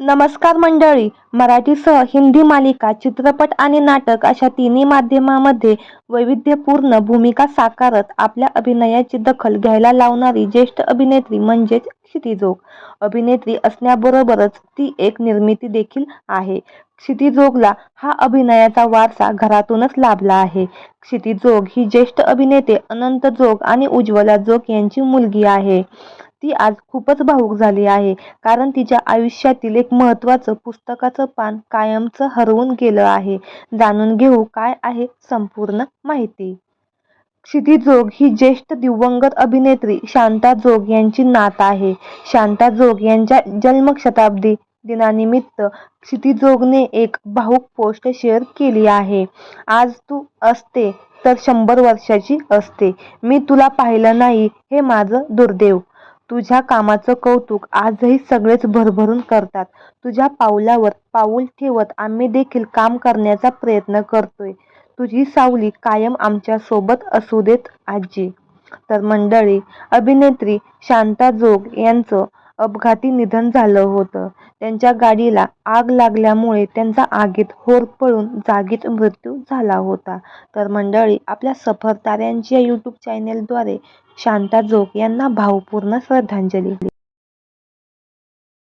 नमस्कार मंडळी. मराठीसह हिंदी मालिका चित्रपट आणि नाटक अशा तिन्ही माध्यमामध्ये वैविध्यपूर्ण भूमिका साकारत आपल्या अभिनयाची दखल घ्यायला लावणारी ज्येष्ठ अभिनेत्री म्हणजेच क्षितिजोग. अभिनेत्री असण्याबरोबरच ती एक निर्मिती देखील आहे. क्षितिजोगला हा अभिनयाचा वारसा घरातूनच लाभला आहे. क्षितिजोग ही ज्येष्ठ अभिनेते अनंत जोग आणि उज्ज्वला जोग यांची मुलगी आहे. ती आज खूपच भावूक झाली आहे. कारण तिच्या आयुष्यातील एक महत्त्वाचं पुस्तकाचं पान कायमचं हरवून गेलं आहे. जाणून घेऊ काय आहे संपूर्ण माहिती. क्षितिजोग ही ज्येष्ठ दिवंगत अभिनेत्री शांता जोग यांची नात आहे. शांता जोग यांच्या जन्मशताब्दी दिनानिमित्त क्षितिजोगने एक भावूक पोस्ट शेअर केली आहे. आज तू असते तर शंभर वर्षाची असते. मी तुला पाहिलं नाही हे माझं दुर्दैव. तुझ्या कामाचं कौतुक आजही सगळेच भरभरून करतात. तुझ्या पावलावर पाऊल ठेवत आम्ही देखील काम करण्याचा प्रयत्न करतोय. तुझी सावली कायम आमच्यासोबत असू देत आजी. तर मंडळी अभिनेत्री शांता जोग यांचं अपघाती निधन झालं होतं. त्यांच्या गाडीला आग लागल्यामुळे त्यांचा आगीत होर पळून जागीच मृत्यू झाला होता. तर मंडळी आपल्या सफरताऱ्यांच्या यूट्यूब चॅनेलद्वारे शांता जोग यांना भावपूर्ण श्रद्धांजली.